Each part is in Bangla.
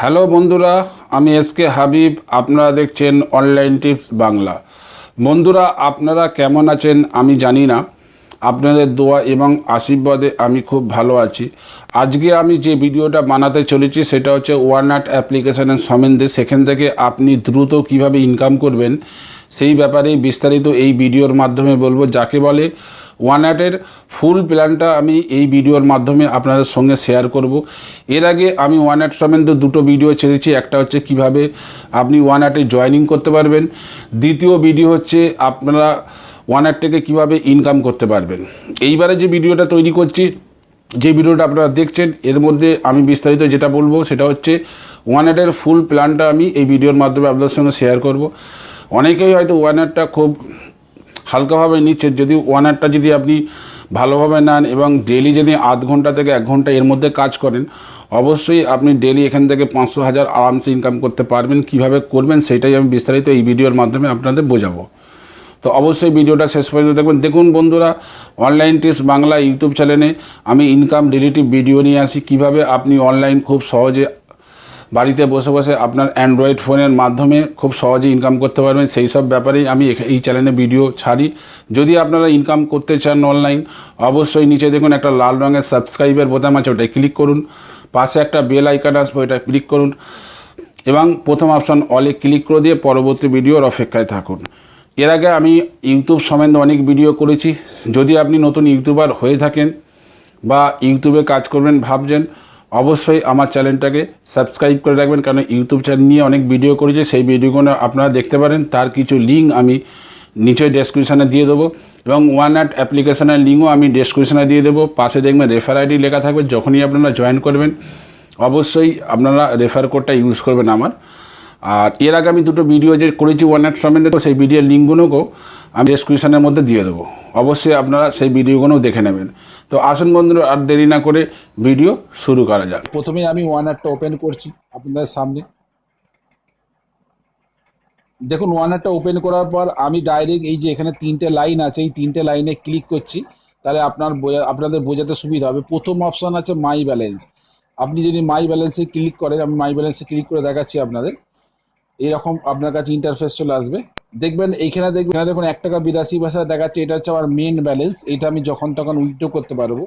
হ্যালো বন্ধুরা, আমি এস কে হাবিব, আপনারা দেখছেন অনলাইন টিপস বাংলা। বন্ধুরা, আপনারা কেমন আছেন আমি জানি না। আপনাদের দোয়া এবং আশীর্বাদে আমি খুব ভালো আছি। আজকে আমি যে ভিডিওটা বানাতে চলেছি, সেটা হচ্ছে ওয়ারনাট অ্যাপ্লিকেশনের সম্বন্ধে। সেখান থেকে আপনি দ্রুত কীভাবে ইনকাম করবেন, সেই ব্যাপারে বিস্তারিত এই ভিডিওর মাধ্যমে বলব। যাকে বলে ওয়ানাটের ফুল প্ল্যানটা আমি এই ভিডিওর মাধ্যমে আপনাদের সঙ্গে শেয়ার করব। এর আগে আমি ওয়ানাট সম্বন্ধে দুটো ভিডিও ছেড়েছি। একটা হচ্ছে কীভাবে আপনি ওয়ানাটে জয়েনিং করতে পারবেন। দ্বিতীয় ভিডিও হচ্ছে আপনারা ওয়ানাট থেকে কীভাবে ইনকাম করতে পারবেন। এইবারে যে ভিডিওটা তৈরি করছি, যে ভিডিওটা আপনারা দেখছেন, এর মধ্যে আমি বিস্তারিত যেটা বলব সেটা হচ্ছে ওয়ানেটের ফুল প্ল্যানটা আমি এই ভিডিওর মাধ্যমে আপনাদের সঙ্গে শেয়ার করব। অনেকেই হয়তো ওয়ানেটটা খুব হালকাভাবে নিচ্ছে যদি ওয়ানারটা যদি আপনি ভালোভাবে নেন এবং ডেলি যদি আধ ঘণ্টা থেকে এক ঘণ্টা এর মধ্যে কাজ করেন, অবশ্যই আপনি ডেলি এখান থেকে পাঁচশো হাজার আরামসে ইনকাম করতে পারবেন। কীভাবে করবেন সেটাই আমি বিস্তারিত এই ভিডিওর মাধ্যমে আপনাদের বোঝাবো। তো অবশ্যই ভিডিওটা শেষ পর্যন্ত দেখবেন। দেখুন বন্ধুরা অনলাইন টিপস বাংলা ইউটিউব চ্যানেলে আমি ইনকাম রিলেটিভ ভিডিও নিয়ে আসি। কীভাবে আপনি অনলাইন খুব সহজে বাড়িতে বসে বসে আপনার অ্যান্ড্রয়েড ফোনের মাধ্যমে খুব সহজে ইনকাম করতে পারবেন। সেই সব ব্যাপারেই আমি এই চ্যানেলে ভিডিও ছাড়ি। যদি আপনারা ইনকাম করতে চান অনলাইন অবশ্যই নিচে দেখুন একটা লাল রঙের সাবস্ক্রাইবের বোতাম আছে, ওটায় ক্লিক করুন। পাশে একটা বেল আইকন আসবে, ওইটা ক্লিক করুন। এবং প্রথম অপশন অলে ক্লিক করে দিয়ে পরবর্তী ভিডিওর অপেক্ষায় থাকুন। এর আগে আমি ইউটিউব সম্বন্ধে অনেক ভিডিও করেছি। যদি আপনি নতুন ইউটিউবার হয়ে থাকেন বা ইউটিউবে কাজ করবেন, ভাবছেন অবশ্যই আমার চ্যানেলটাকে সাবস্ক্রাইব করে রাখবেন, কারণ ইউটিউব চ্যানেল নিয়ে অনেক ভিডিও করেছি। সেই ভিডিওগুলো আপনারা দেখতে পারেন। তার কিছু লিঙ্ক আমি নিচে ডেসক্রিপশানে দিয়ে দেবো এবং ওয়ান অ্যাট অ্যাপ্লিকেশনের লিঙ্কও আমি ডেসক্রিপশানে দিয়ে দেবো। পাশে দেখবেন রেফার আইডি লেখা থাকবে, যখনই আপনারা জয়েন করবেন। অবশ্যই আপনারা রেফার কোডটা ইউজ করবেন আমার। আর এর আগে আমি দুটো ভিডিও যে করেছি ওয়ান অ্যাট সম্বন্ধে সেই ভিডিওর লিঙ্কগুলোকেও আমি ডেসক্রিপশনের মধ্যে দিয়ে দেবো। অবশ্যই আপনারা সেই ভিডিওগুলো দেখে নেবেন। তো আসুন বন্ধুরা, আর দেরি না করে ভিডিও শুরু করা যাক। প্রথমে আমি ওয়ান অ্যাডটা ওপেন করছি আপনাদের সামনে। দেখুন ওয়ান অ্যাডটা ওপেন করার পর আমি ডাইরেক্ট এই যে এখানে তিনটে লাইন আছে, এই তিনটে লাইনে ক্লিক করছি। তাহলে আপনার আপনাদের বোঝাতে সুবিধা হবে। প্রথম অপশান আছে মাই ব্যালেন্স আপনি যদি মাই ব্যালেন্সে ক্লিক করেন, আমি মাই ব্যালেন্সে ক্লিক করে দেখাচ্ছি আপনাদের। এরকম আপনার কাছে ইন্টারফেস চলে আসবে। দেখবেন, এইখানে দেখবেন এখানে দেখুন এক টাকা বিরাশি পয়সা দেখাচ্ছে, এটা হচ্ছে আমার মেন ব্যালেন্স এটা আমি যখন তখন উইথড্র করতে পারব।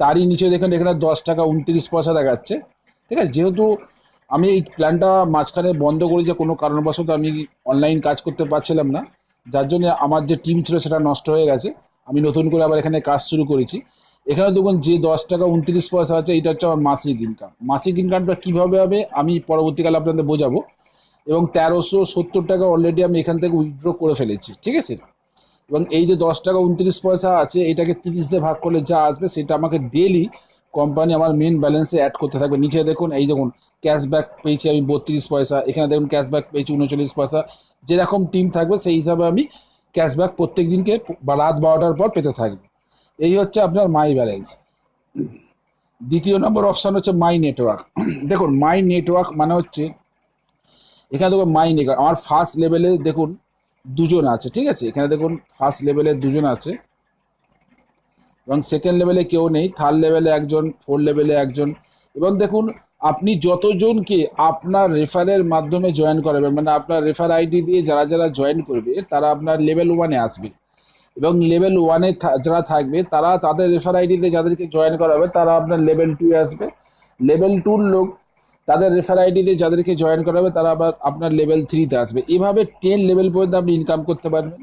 তারই নিচে দেখুন, এখানে দশ টাকা উনত্রিশ পয়সা দেখাচ্ছে। ঠিক আছে? যেহেতু আমি এই প্ল্যানটা মাঝখানে বন্ধ করি যে কোনো কারণবশত আমি অনলাইন কাজ করতে পারছিলাম না, যার জন্য আমার যে টিম ছিল সেটা নষ্ট হয়ে গেছে। আমি নতুন করে আবার এখানে কাজ শুরু করেছি। এখানে দেখুন, যে দশ টাকা উনত্রিশ পয়সা আছে, এটা হচ্ছে আমার মাসিক ইনকাম মাসিক ইনকামটা কীভাবে হবে, আমি পরবর্তীকালে আপনাদের বোঝাবো। এবং তেরোশো সত্তর টাকা অলরেডি আমি এখান থেকে উইথড্র করে ফেলেছি, ঠিক আছে? এবং এই যে দশ টাকা উনত্রিশ পয়সা আছে, এটাকে তিরিশ দিয়ে ভাগ করলে যা আসবে সেটা আমাকে ডেলি কোম্পানি আমার মেন ব্যালেন্সে অ্যাড করতে থাকবে। নিচে দেখুন, এই দেখুন ক্যাশব্যাক পেয়েছি আমি বত্রিশ পয়সা, এখানে দেখুন ক্যাশব্যাক পেয়েছি উনচল্লিশ পয়সা। যেরকম টিম থাকবে সেই হিসাবে আমি ক্যাশব্যাক প্রত্যেক দিনকে বা রাত বারোটার পর পেতে থাকবে। এই হচ্ছে আপনার মাই ব্যালেন্স দ্বিতীয় নম্বর অপশান হচ্ছে মাই নেটওয়ার্ক দেখুন মাই নেটওয়ার্ক মানে হচ্ছে এখানে দেখুন মাই নেটওয়ার্ক আমার ফার্স্ট লেভেলে দেখুন দুজন আছে, ঠিক আছে? এখানে দেখুন ফার্স্ট লেভেলে দুজন আছে। এবং সেকেন্ড লেভেলে কেউ নেই থার্ড লেভেলে একজন ফোর লেভেলে একজন। এবং দেখুন, আপনি যতজনকে আপনার রেফারের মাধ্যমে জয়েন করাবেন মানে আপনার রেফার আইডি দিয়ে যারা যারা জয়েন করবে, তারা আপনার লেভেল ওয়ানে আসবে। এবং লেভেল ওয়ানে যারা থাকবে, তারা তাদের রেফার আইডিতে যাদেরকে জয়েন করাবে, তারা আপনার লেভেল টু আসবে। লেভেল টুর লোক তাদের রেফার আইডিতে যাদেরকে জয়েন করাবে তারা আবার আপনার লেভেল থ্রিতে আসবে। এভাবে টেন লেভেল পর্যন্ত আপনি ইনকাম করতে পারবেন।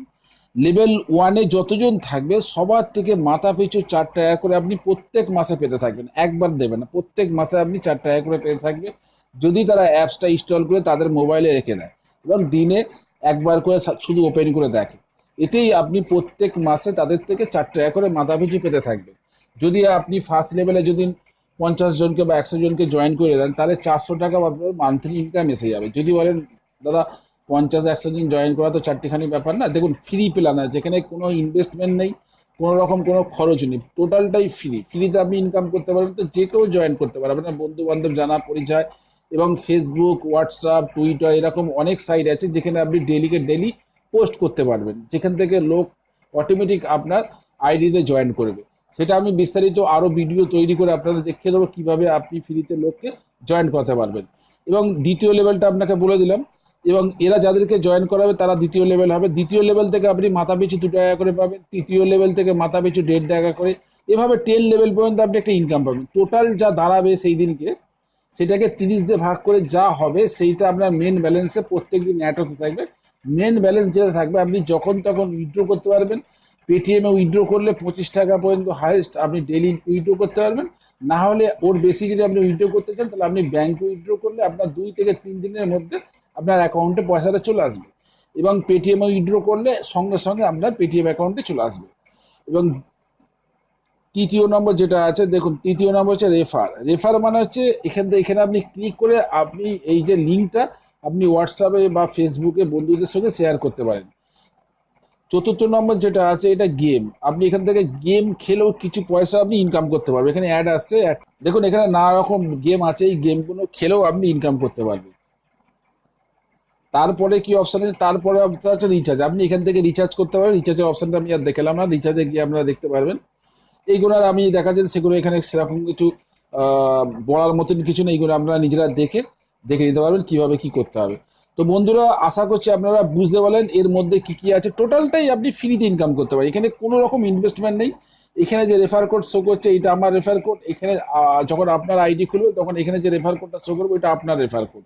লেভেল ওয়ানে যতজন থাকবে, সবার থেকে মাথা পিছু চার টাকা করে আপনি প্রত্যেক মাসে পেতে থাকবেন। একবার দেবেন না, প্রত্যেক মাসে আপনি চার টাকা করে পেতে থাকবেন। যদি তারা অ্যাপসটা ইনস্টল করে তাদের মোবাইলে রেখে দেয় এবং দিনে একবার করে শুধু ওপেন করে দেখে। এতেই আপনি প্রত্যেক মাসে তাদের থেকে চার টাকা করে মাথা পিছু পেতে থাকবেন। যদি আপনি ফার্স্ট লেভেলে যদি পঞ্চাশ জনকে বা একশো জনকে জয়েন করে দেন, তাহলে চারশো টাকা আপনার মান্থলি ইনকাম এসে যাবে। যদি বলেন, দাদা, পঞ্চাশ, একশো জন জয়েন করা তো চারটিখানি ব্যাপার না, দেখুন ফ্রি প্ল্যান আছে যেখানে কোনো ইনভেস্টমেন্ট নেই, কোনো রকম কোনো খরচ নেই টোটালটাই ফ্রি ফ্রিতে আপনি ইনকাম করতে পারবেন তো যে কেউ জয়েন করতে পারে। আপনার বন্ধু বান্ধব জানা, পরিচয়, এবং ফেসবুক হোয়াটসঅ্যাপ টুইটার এরকম অনেক সাইট আছে, যেখানে আপনি ডেলিকে ডেলি পোস্ট করতে পারবেন। যেখান থেকে লোক অটোমেটিক আপনার আইডিতে জয়েন করবে। সেটা আমি বিস্তারিত আরও ভিডিও তৈরি করে আপনাদের দেখিয়ে দেবো কীভাবে আপনি ফ্রিতে লোককে জয়েন করতে পারবেন। এবং দ্বিতীয় লেভেলটা আপনাকে বলে দিলাম। এবং এরা যাদেরকে জয়েন করাবে তারা দ্বিতীয় লেভেল হবে। দ্বিতীয় লেভেল থেকে আপনি মাথা পিছু দু টাকা করে পাবেন। তৃতীয় লেভেল থেকে মাথা পিছু দেড় টাকা করে। এভাবে টেন লেভেল পর্যন্ত আপনি একটা ইনকাম পাবেন। টোটাল যা দাঁড়াবে সেই দিনকে সেটাকে তিরিশ দিয়ে ভাগ করে যা হবে সেইটা আপনার মেন ব্যালেন্সে প্রত্যেক দিন অ্যাড হতে থাকবে। মেন ব্যালেন্স যেটা থাকবে, আপনি যখন তখন উইথড্র করতে পারবেন। পেটিএমে উইথড্র করলে পঁচিশ টাকা পর্যন্ত হাইয়েস্ট আপনি ডেলি উইথড্র করতে পারবেন। না হলে ওর বেশি যদি আপনি উইথড্র করতে চান, তাহলে আপনি ব্যাংকে উইথড্র করলে আপনার দুই থেকে তিন দিনের মধ্যে আপনার অ্যাকাউন্টে পয়সাটা চলে আসবে। এবং পেটিএমে উইথড্র করলে সঙ্গে সঙ্গে আপনার পেটিএম অ্যাকাউন্টে চলে আসবে। এবং তৃতীয় নম্বর যেটা আছে, দেখুন, তৃতীয় নম্বর হচ্ছে রেফার রেফার মানে হচ্ছে এখান থেকে এখানে আপনি ক্লিক করে আপনি এই যে লিঙ্কটা আপনি হোয়াটসঅ্যাপে বা ফেসবুকে বন্ধুদের সঙ্গে শেয়ার করতে পারেন। চতুর্থ নম্বর যেটা আছে, এটা গেম আপনি এখান থেকে গেম খেলেও কিছু পয়সা আপনি ইনকাম করতে পারবেন। এখানে অ্যাড আসছে দেখুন, এখানে নানা রকম গেম আছে, এই গেমগুলো খেলেও আপনি ইনকাম করতে পারবেন। তারপরে কি অপশান আছে? তারপরে আছে রিচার্জ আপনি এখান থেকে রিচার্জ করতে পারেন রিচার্জের অপশানটা আমি আর দেখালাম না। রিচার্জে গিয়ে আপনারা দেখতে পারবেন। এইগুলো আর আমি দেখা যায় সেগুলো এখানে সেরকম কিছু বলার মতন কিছু নেই। এইগুলো আপনারা নিজেরা দেখে দেখে নিতে পারবেন কীভাবে কি করতে হবে। তো বন্ধুরা, আশা করছি আপনারা বুঝতে পারলেন এর মধ্যে কি কি আছে। টোটালটাই আপনি ফ্রিতে ইনকাম করতে পারেন। এখানে কোনো রকম ইনভেস্টমেন্ট নেই। এখানে যে রেফার কোড শো করছে, এটা আমার রেফার কোড এখানে যখন আপনার আইডি খুলবে, তখন এখানে যে রেফার কোডটা শো করবে, ওইটা আপনার রেফার কোড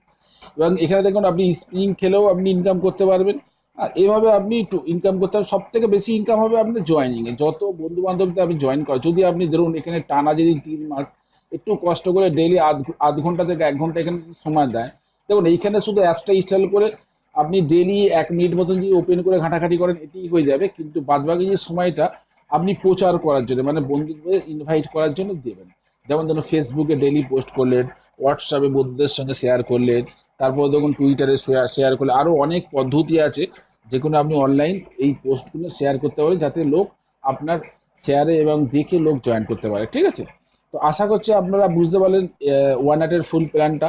এবং এখানে দেখুন, আপনি স্প্রিং খেলেও আপনি ইনকাম করতে পারবেন। আর এভাবে আপনি একটু ইনকাম করতে হবে সব থেকে বেশি ইনকাম হবে আপনার জয়নিং এ যত বন্ধু বান্ধবদের আপনি জয়েন করেন যদি আপনি ধরুন, এখানে টানা যদি তিন মাস, একটু কষ্ট করে ডেলি আধ আধ ঘণ্টা থেকে এক ঘণ্টা এখানে সময় দেয় দেখুন, এইখানে শুধু অ্যাপসটা ইনস্টল করে আপনি ডেলি এক মিনিট মতন যদি ওপেন করে ঘাটাঘাটি করেন, এতেই হয়ে যাবে। কিন্তু বাদবাকি যে সময়টা আপনি প্রচার করার জন্য মানে বন্ধুদের ইনভাইট করার জন্য দেবেন। যেমন ধরুন ফেসবুকে ডেলি পোস্ট করলেন হোয়াটসঅ্যাপে বন্ধুদের সঙ্গে শেয়ার করলেন, তারপর দেখুন টুইটারে শেয়ার শেয়ার করলে আরও অনেক পদ্ধতি আছে, যেগুলো আপনি অনলাইন এই পোস্টগুলো শেয়ার করতে পারেন যাতে লোক আপনার শেয়ারে এবং দেখে লোক জয়েন করতে পারে। ঠিক আছে? তো আশা করছি আপনারা বুঝতে পারলেন ওয়ান আটের ফুল প্ল্যানটা